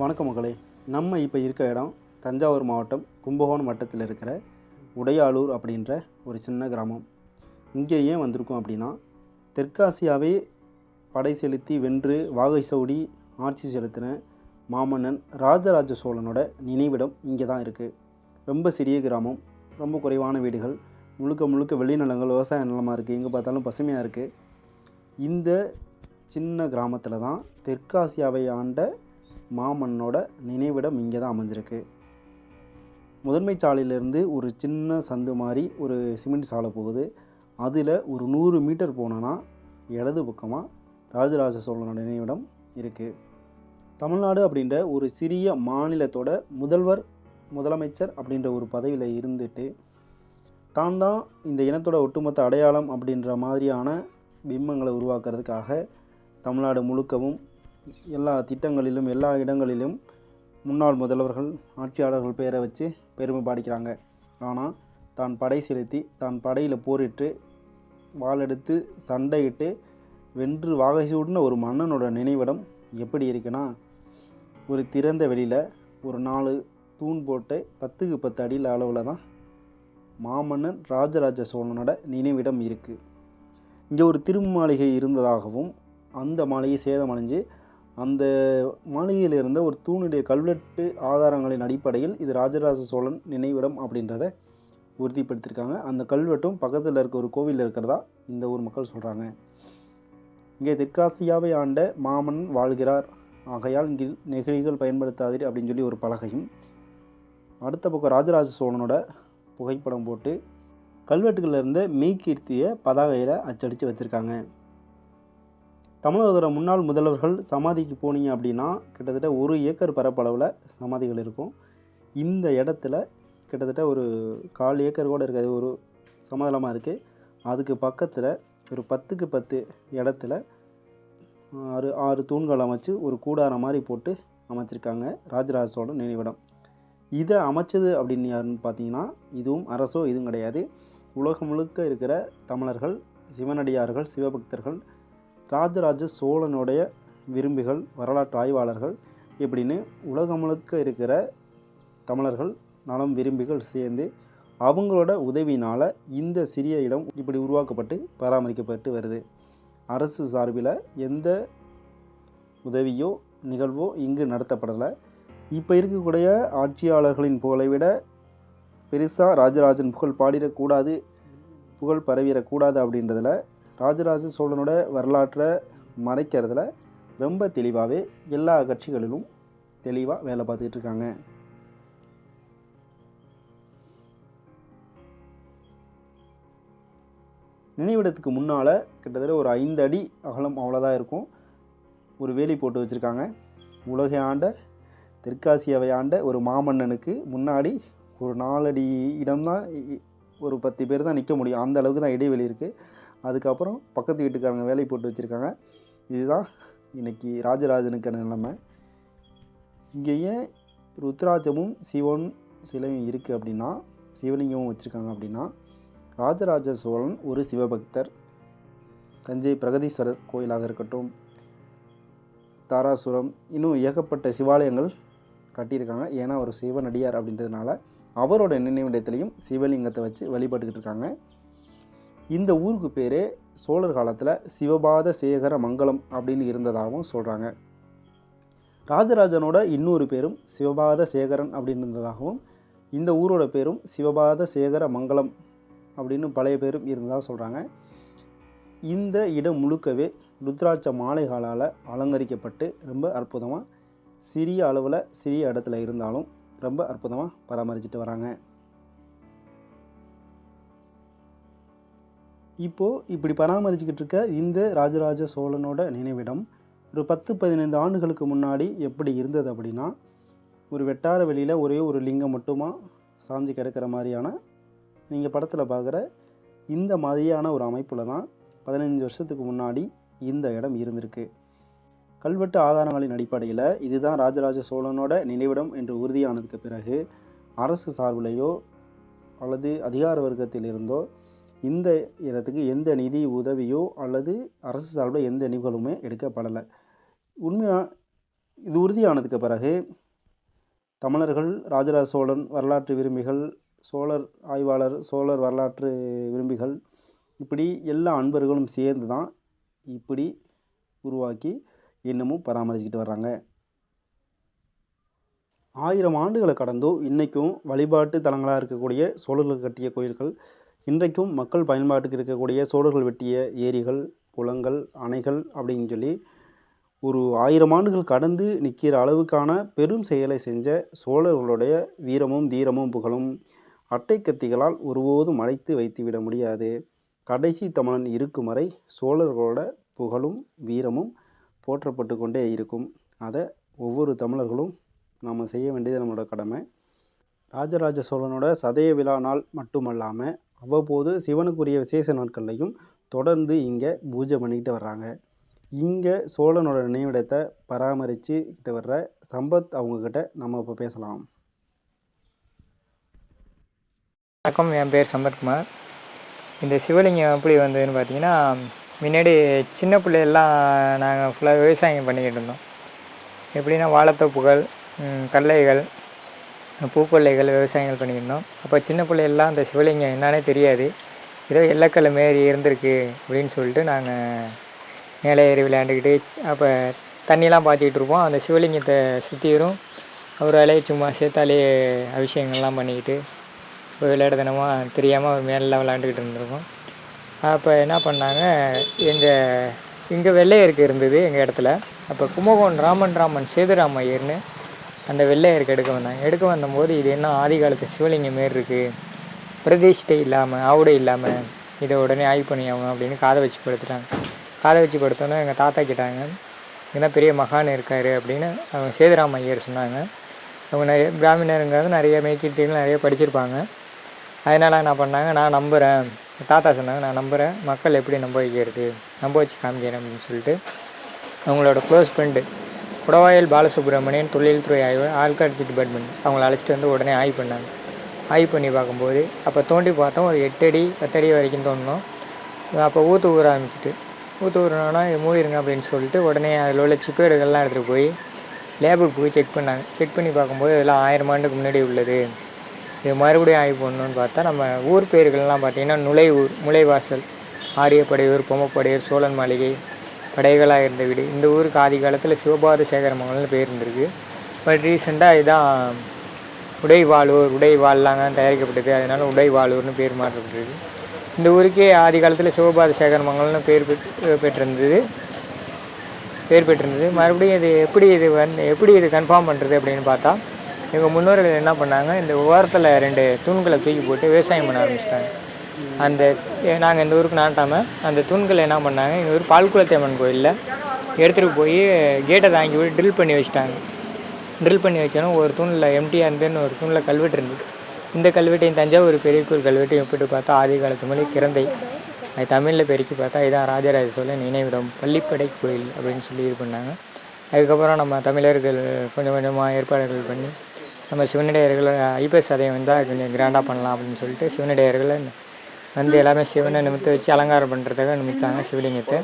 வணக்கம் மகளே. நம்ம இப்போ இருக்க இடம் தஞ்சாவூர் மாவட்டம் கும்பகோணம் வட்டத்தில் இருக்கிற உடையாளூர் அப்படின்ற ஒரு சின்ன கிராமம். இங்கே ஏன் வந்திருக்கோம் அப்படின்னா தெற்காசியாவே படை செலுத்தி வென்று வாகை சவுடி ஆட்சி செலுத்தின மாமன்னன் ராஜராஜ சோழனோட நினைவிடம் இங்கே தான் இருக்குது ரொம்ப சிறிய கிராமம் ரொம்ப குறைவான வீடுகள் முழுக்க முழுக்க வெளிநிலங்கள் விவசாய நிலமாக இருக்குது எங்கே பார்த்தாலும் பசுமையாக இருக்குது இந்த சின்ன கிராமத்தில் தான் தெற்காசியாவை ஆண்ட மாமன்னோட நினைவிடம் இங்கே தான் அமைஞ்சிருக்கு. முதன்மை சாலையிலேருந்து ஒரு சின்ன சந்து மாதிரி ஒரு சிமெண்ட் சாலை போகுது. அதில் ஒரு நூறு மீட்டர் போனோன்னா இடது பக்கமாக ராஜராஜ சோழனோட நினைவிடம் இருக்குது தமிழ்நாடு அப்படின்ற ஒரு சிறிய மாநிலத்தோட முதல்வர் முதலமைச்சர் அப்படின்ற ஒரு பதவியில் இருந்துட்டு தான் தான் இந்த இனத்தோட ஒட்டுமொத்த அடையாளம் அப்படின்ற மாதிரியான பிம்பங்களை உருவாக்குறதுக்காக தமிழ்நாடு முழுக்கவும் எல்லா திட்டங்களிலும் எல்லா இடங்களிலும் முன்னாள் முதல்வர்கள் ஆட்சியாளர்கள் பெயரை வச்சு பெருமை பாடிக்கிறாங்க. ஆனால் தான் படை செலுத்தி தான் படையில் போரிட்டு வாளெடுத்து சண்டையிட்டு வென்று வாகை சூடின ஒரு மன்னனோட நினைவிடம் எப்படி இருக்குன்னா ஒரு திறந்த வெளியில் ஒரு நாலு தூண் போட்டு பத்துக்கு பத்து அடியில் அளவில் தான் மாமன்னன் ராஜராஜ சோழனோட நினைவிடம் இருக்குது இங்கே ஒரு திருமாளிகை இருந்ததாகவும் அந்த மாளிகை சேதமடைஞ்சு அந்த மாளிகையில் இருந்த ஒரு தூணுடைய கல்வெட்டு ஆதாரங்களின் அடிப்படையில் இது ராஜராஜ சோழன் நினைவிடம் அப்படின்றத உறுதிப்படுத்தியிருக்காங்க. அந்த கல்வெட்டும் பக்கத்தில் இருக்க ஒரு கோவிலில் இருக்கிறதா இந்த ஊர் மக்கள் சொல்கிறாங்க இங்கே தெற்காசியாவை ஆண்ட மாமன் வாழ்கிறார். ஆகையால் இங்கே நெகிழிகள் பயன்படுத்தாதீர் அப்படின்னு சொல்லி ஒரு பலகையும் அடுத்த பக்கம் ராஜராஜ சோழனோட புகைப்படம் போட்டு கல்வெட்டுகளிலிருந்து மெய்கீர்த்தியை பதாகையில் அச்சடித்து வச்சுருக்காங்க. தமிழகத்தோட முன்னாள் முதல்வர்கள் சமாதிக்கு போனீங்க அப்படின்னா கிட்டத்தட்ட ஒரு ஏக்கர் பரப்பளவில் சமாதிகள் இருக்கும். இந்த இடத்துல கிட்டத்தட்ட ஒரு கால் ஏக்கர் கூட இருக்காது. ஒரு சமதளமாக இருக்குது அதுக்கு பக்கத்தில் ஒரு பத்துக்கு பத்து இடத்துல ஆறு ஆறு தூண்கள் அமைச்சு ஒரு கூடாரம் மாதிரி போட்டு அமைச்சிருக்காங்க ராஜராஜ சோழன் நினைவிடம். இதை அமைச்சது அப்படின்னு யாருன்னு பார்த்தீங்கன்னா இதுவும் அரசோ இதுவும் கிடையாது. உலகம் முழுக்க இருக்கிற தமிழர்கள் சிவனடியார்கள் சிவபக்தர்கள் ராஜராஜ சோழனுடைய விரும்பிகள் வரலாற்று ஆய்வாளர்கள் இப்படின்னு உலகம் முழுக்க இருக்கிற தமிழர்கள் நலம் விரும்பிகள் சேர்ந்து அவங்களோட உதவினால் இந்த சிறிய இடம் இப்படி உருவாக்கப்பட்டு பராமரிக்கப்பட்டு வருது. அரசு சார்பில் எந்த உதவியோ நிகழ்வோ இங்கு நடத்தப்படலை. இப்போ இருக்கக்கூடிய ஆட்சியாளர்களின் புகழை விட பெருசாக ராஜராஜன் புகழ் பாடிடக்கூடாது புகழ் பரவிடக்கூடாது அப்படின்றதில் ராஜராஜ சோழனோட வரலாற்றை மறைக்கிறதுல ரொம்ப தெளிவாகவே எல்லா கட்சிகளிலும் தெளிவாக வேலை பார்த்துக்கிட்டு இருக்காங்க. நினைவிடத்துக்கு முன்னால் கிட்டத்தட்ட ஒரு ஐந்து அடி அகலம் அவ்வளோதான் இருக்கும். ஒரு வேலி போட்டு வச்சுருக்காங்க. உலகை ஆண்ட தெற்காசியாவை ஆண்ட ஒரு மாமன்னனுக்கு முன்னாடி ஒரு நாலடி இடம்தான் ஒரு பத்து பேர் தான் நிற்க முடியும். அந்த அளவுக்கு தான் இடைவெளி இருக்குது அதுக்கப்புறம் பக்கத்து வீட்டுக்காரங்க வேலை போட்டு வச்சுருக்காங்க. இதுதான் இன்றைக்கி ராஜராஜனுக்கான நிலைமை. இங்கே ஏன் ருத்ராஜமும் சிவன் சிலையும் இருக்குது அப்படின்னா சிவலிங்கமும் வச்சுருக்காங்க அப்படின்னா ராஜராஜ சோழன் ஒரு சிவபக்தர். தஞ்சை பிரகதீஸ்வரர் கோயிலாக இருக்கட்டும் தாராசுரம் இன்னும் ஏகப்பட்ட சிவாலயங்கள் கட்டியிருக்காங்க. ஏன்னா ஒரு சிவனடியார் அப்படின்றதுனால அவரோட நினைவிடத்துலையும் சிவலிங்கத்தை வச்சு வழிபட்டுக்கிட்டு இருக்காங்க. இந்த ஊருக்கு பேர் சோழர் காலத்தில் சிவபாத சேகர மங்கலம் அப்படின்னு இருந்ததாகவும் சொல்கிறாங்க ராஜராஜனோட இன்னொரு பேரும் சிவபாத சேகரன் அப்படின்னு இருந்ததாகவும் இந்த ஊரோட பேரும் சிவபாத சேகர மங்கலம் அப்படின்னு பழைய பேரும் இருந்ததாக சொல்கிறாங்க இந்த இடம் முழுக்கவே ருத்ராட்ச மாலைகளால் அலங்கரிக்கப்பட்டு ரொம்ப அற்புதமாக சிறிய அளவில் சிறிய இடத்துல இருந்தாலும் ரொம்ப அற்புதமாக பராமரிச்சுட்டு வராங்க. இப்போது இப்படி பராமரிச்சுக்கிட்டு இருக்க இந்த ராஜராஜ சோழனோட நினைவிடம் ஒரு பத்து பதினைந்து ஆண்டுகளுக்கு முன்னாடி எப்படி இருந்தது அப்படின்னா ஒரு வெட்டார வெளியில் ஒரே ஒரு லிங்கம் மட்டுமா சாஞ்சு கிடக்கிற மாதிரியான நீங்கள் படத்தில் பார்க்குற இந்த மாதிரியான ஒரு அமைப்பில் தான் பதினஞ்சு வருஷத்துக்கு முன்னாடி இந்த இடம் இருந்திருக்கு. கல்வெட்டு ஆதாரங்களின் அடிப்படையில் இதுதான் ராஜராஜ சோழனோட நினைவிடம் என்று உறுதியானதுக்கு பிறகு அரசு சார்பிலேயோ அல்லது அதிகார வர்க்கத்தில் இருந்தோ இந்த இடத்துக்கு எந்த நிதி உதவியோ அல்லது அரசு சார்பில் எந்த நிகழ்வுமே எடுக்கப்படலை. உண்மையாக இது உறுதியானதுக்கு பிறகு தமிழர்கள் ராஜராஜ சோழன் வரலாற்று விரும்பிகள் சோழர் ஆய்வாளர் சோழர் வரலாற்று விரும்பிகள் இப்படி எல்லா அன்பர்களும் சேர்ந்து தான் இப்படி உருவாக்கி இன்னமும் பராமரிச்சுக்கிட்டு வர்றாங்க. ஆயிரம் ஆண்டுகளை கடந்தும் இன்றைக்கும் வழிபாட்டு தலங்களாக இருக்கக்கூடிய சோழர்கள் கட்டிய கோயில்கள் இன்றைக்கும் மக்கள் பயன்பாட்டுக்கு இருக்கக்கூடிய சோழர்கள் வெட்டிய ஏரிகள் குளங்கள் அணைகள் அப்படின்னு சொல்லி ஒரு ஆயிரம் ஆண்டுகள் கடந்து நிற்கிற அளவுக்கான பெரும் செயலை செஞ்ச சோழர்களுடைய வீரமும் தீரமும் புகழும் அட்டை கத்திகளால் ஒருபோதும் அழைத்து வைத்துவிட முடியாது. கடைசி தமிழன் இருக்கும் வரை சோழர்களோட புகழும் வீரமும் போற்றப்பட்டு கொண்டே இருக்கும். அதை ஒவ்வொரு தமிழர்களும் நாம் செய்ய வேண்டியது நம்மளோட கடமை. ராஜராஜ சோழனோட சதய விழா நாள் மட்டுமல்லாமல் அவ்வப்போது சிவனுக்குரிய விசேஷ நாட்கள்லையும் தொடர்ந்து இங்கே பூஜை பண்ணிக்கிட்டு வர்றாங்க. இங்கே சோழனோட நினைவிடத்தை பராமரிச்சுக்கிட்டு வர்ற சம்பத் அவங்கக்கிட்ட நம்ம இப்போ பேசலாம். வணக்கம் என் பேர் சம்பத்குமார் இந்த சிவலிங்கம் எப்படி வந்ததுன்னு பார்த்தீங்கன்னா முன்னாடி சின்ன பிள்ளையெல்லாம் நாங்கள் ஃபுல்லாக விவசாயம் பண்ணிக்கிட்டு இருந்தோம். எப்படின்னா வாழைத்தோப்புகள் கல்லைகள் கடலைகள் பூக்கொல்லைகள் விவசாயங்கள் பண்ணியிருந்தோம். அப்போ சின்ன பிள்ளையெல்லாம் அந்த சிவலிங்கம் என்னன்னே தெரியாது. ஏதோ எல்லக்கல் மாரி இருந்திருக்கு அப்படின்னு சொல்லிட்டு நாங்கள் மேலே ஏறி விளையாண்டுக்கிட்டு அப்போ தண்ணியெலாம் பாய்ச்சிக்கிட்டு இருப்போம். அந்த சிவலிங்கத்தை சுற்றிரும் ஒரு சும்மா சேர்த்தாலே அபிஷேகங்கள்லாம் பண்ணிக்கிட்டு இப்போ விளையாடுதனமாக தெரியாமல் அவர் மேலே விளாண்டுக்கிட்டு இருந்திருக்கோம். அப்போ என்ன பண்ணாங்க எங்கள் இங்கே வெள்ளையருக்கு இருந்தது எங்கள் இடத்துல. அப்போ கும்பகோணம் ராமன் ராமன் சேதுராம ஐயர்னு அந்த வெள்ளையருக்கு எடுக்க வந்தாங்க. எடுக்க வந்தபோது இது என்ன ஆதி காலத்து சிவலிங்கம் மாரி இருக்குது பிரதிஷ்டை இல்லாமல் ஆவுடை இல்லாமல் இதை உடனே ஆய்வு பண்ணி அப்படின்னு காதை வச்சு படுத்துட்டாங்க. காதை வச்சு படுத்தோன்னே எங்கள் தாத்தா கேட்டாங்க இங்கே பெரிய மகான் இருக்கார் அப்படின்னு அவங்க சேதுராம ஐயர் சொன்னாங்க. அவங்க நிறைய பிராமணருங்கிறது நிறைய மெய்கீர்த்திகள் நிறைய படிச்சிருப்பாங்க. அதனால் என்ன பண்ணாங்க நான் நம்புகிறேன் தாத்தா சொன்னாங்க நான் நம்புகிறேன் மக்கள் எப்படி நம்ப வைக்கிறது? நம்ப வச்சு காமிக்கிறேன் அப்படின்னு சொல்லிட்டு அவங்களோட க்ளோஸ் ஃப்ரெண்டு குடவாயல் பாலசுப்ரமணியன் தொழில்துறை ஆய்வு ஆல்காட்சி டிபார்ட்மெண்ட் அவங்கள அழைச்சிட்டு வந்து உடனே ஆய்வு பண்ணாங்க. ஆய்வு பண்ணி பார்க்கும்போது அப்போ தோண்டி பார்த்தோம் ஒரு எட்டு அடி பத்தடி வரைக்கும் தோண்டினோம் அப்போ ஊற்று ஊற ஆரம்பிச்சிட்டு ஊற்று ஊறினோன்னா மூடிடுங்க அப்படின்னு சொல்லிட்டு உடனே அதில் உள்ள சிப்பேடுகள்லாம் எடுத்துகிட்டு போய் லேபுக்கு போய் செக் பண்ணாங்க. செக் பண்ணி பார்க்கும்போது இதெல்லாம் ஆயிரம் ஆண்டுக்கு முன்னாடி உள்ளது. இது மறுபடியும் ஆய்வு பண்ணணும்னு பார்த்தா நம்ம ஊர் பேர்கள்லாம் பார்த்திங்கன்னா நுழைவூர் முளைவாசல் ஆரியப்படையூர் பொம்மப்படையூர் சோழன் மாளிகை படைகளாக இருந்த வீடு இந்த ஊருக்கு ஆதி காலத்தில் சிவபாத சேகரமங்கலம்னு பேர் இருந்திருக்கு. பட் ரீசெண்டாக இதுதான் உடைவாளூர் உடைவாள்லாங்க தயாரிக்கப்பட்டது. அதனால உடைவாளூர்னு பேர் மாற்றப்பட்டிருக்கு. இந்த ஊருக்கே ஆதி காலத்தில் சிவபாத சேகரமங்கலம்னு பேர் பெற்று பெற்றிருந்தது. பேர் பெற்றிருந்தது. மறுபடியும் இது எப்படி இது வந்து எப்படி இது கன்ஃபார்ம் பண்ணுறது அப்படின்னு பார்த்தா எங்கள் முன்னோர்கள் என்ன பண்ணாங்க இந்த ஓரத்தில் ரெண்டு தூண்களை தூக்கி போட்டு விவசாயம் பண்ண ஆரம்பிச்சிட்டாங்க. அந்த நாங்கள் இந்த ஊருக்கு நாட்டாமல் அந்த தூண்களை என்ன பண்ணாங்க எங்கள் ஊர் பால்குளத்தேமன் கோயிலில் எடுத்துகிட்டு போய் கேட்டை தாங்கி விட்டு ட்ரில் பண்ணி வச்சுட்டாங்க. ட்ரில் பண்ணி வச்சோன்னா ஒரு தூணில் எம்டியாக இருந்துன்னு ஒரு தூணில் கல்வெட்டு இருந்தது. இந்த கல்வெட்டையும் தஞ்சாவூர் பெரிய கோயில் கல்வெட்டையும் ஒப்பிட்டு பார்த்தா ஆதி காலத்து மொழி கிறந்தை. அது தமிழில் பெருக்கி பார்த்தா இதான் ராஜராஜ சோழன் நினைவிடம் பள்ளிப்படை கோயில் அப்படின்னு சொல்லி இது பண்ணாங்க. அதுக்கப்புறம் நம்ம தமிழர்கள் கொஞ்சம் கொஞ்சமாக ஏற்பாடுகள் பண்ணி நம்ம சிவனடையர்களை ஐபிஎஸ் சதயம் வந்தால் கொஞ்சம் கிராண்டாக பண்ணலாம் அப்படின்னு சொல்லிட்டு சிவனடையர்களை வந்து எல்லாமே சிவனை நிமித்த வச்சு அலங்காரம் பண்ணுறதுக்காக நிமித்தாங்க சிவலிங்கத்தை.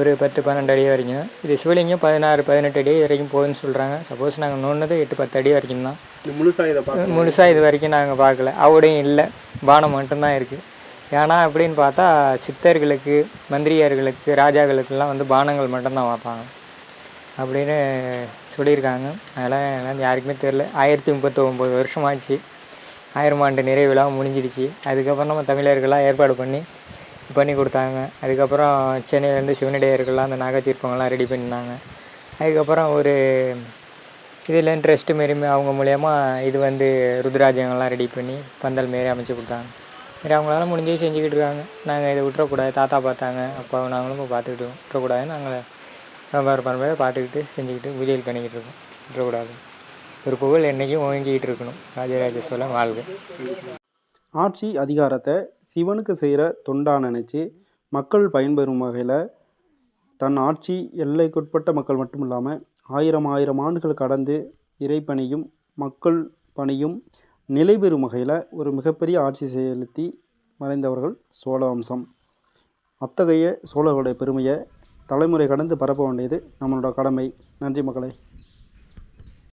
ஒரு பத்து பன்னெண்டு அடி வரைக்கும். இது சிவலிங்கம் பதினாறு பதினெட்டு அடி வரைக்கும் போகுதுன்னு சொல்கிறாங்க சப்போஸ் நாங்கள் நோண்டினது எட்டு பத்து அடி வரைக்கும் தான். முழுசாக இதை முழுசாக இது வரைக்கும் நாங்கள் பார்க்கல. அவுடையும் இல்லை. பானம் மட்டும்தான் இருக்குது ஏன்னா அப்படின்னு பார்த்தா சித்தர்களுக்கு மந்திரியார்களுக்கு ராஜாக்களுக்கெல்லாம் வந்து பானங்கள் மட்டும்தான் வைப்பாங்க அப்படின்னு சொல்லியிருக்காங்க. அதெல்லாம் யாருக்குமே தெரில ஆயிரத்தி முப்பத்தி ஒம்பது வருஷம் ஆச்சு ஆயிரம் ஆண்டு நிறைவிழா முடிஞ்சிடுச்சு. அதுக்கப்புறம் நம்ம தமிழர்களாக ஏற்பாடு பண்ணி பண்ணி கொடுத்தாங்க. அதுக்கப்புறம் சென்னையிலேருந்து சிவனடியார்கள்லாம் அந்த நாகச்சிற்பங்கள்லாம் ரெடி பண்ணாங்க அதுக்கப்புறம் ஒரு இதில் இன்ட்ரெஸ்ட் மாரி அவங்க மூலயமா இது வந்து ருத்ராஜங்கள்லாம் ரெடி பண்ணி பந்தல் மாரி அமைச்சு கொடுத்தாங்க. சரி அவங்களால முடிஞ்சு செஞ்சுக்கிட்டு இருக்காங்க. நாங்கள் இதை விட்டுறக்கூடாது. தாத்தா பார்த்தாங்க அப்பா நாங்களும் இப்போ பார்த்துக்கிட்டு இருக்கோம் விட்டுறக்கூடாதுன்னு நாங்கள் ரொம்ப பரம்பரை பார்த்துக்கிட்டு செஞ்சுக்கிட்டு உதவி பண்ணிக்கிட்டு இருக்கோம். விட்டுறக்கூடாது. ஒரு புகழ் என்றைக்கும் ஓங்கிக்கிட்டு இருக்கணும். ராஜராஜ சோழன் வாழ்க. ஆட்சி அதிகாரத்தை சிவனுக்கு செய்கிற தொண்டா நினச்சி மக்கள் பயன்பெறும் வகையில் தன் ஆட்சி எல்லைக்குட்பட்ட மக்கள் மட்டும் இல்லாமல் ஆயிரம் ஆயிரம் ஆண்டுகள் கடந்து இறைப்பணியும் மக்கள் பணியும் நிலை பெறும் வகையில் ஒரு மிகப்பெரிய ஆட்சி செலுத்தி மறைந்தவர்கள் சோழ வம்சம். அத்தகைய சோழர்களுடைய பெருமையை தலைமுறை கடந்து பரப்ப வேண்டியது நம்மளோட கடமை. நன்றி மக்களை.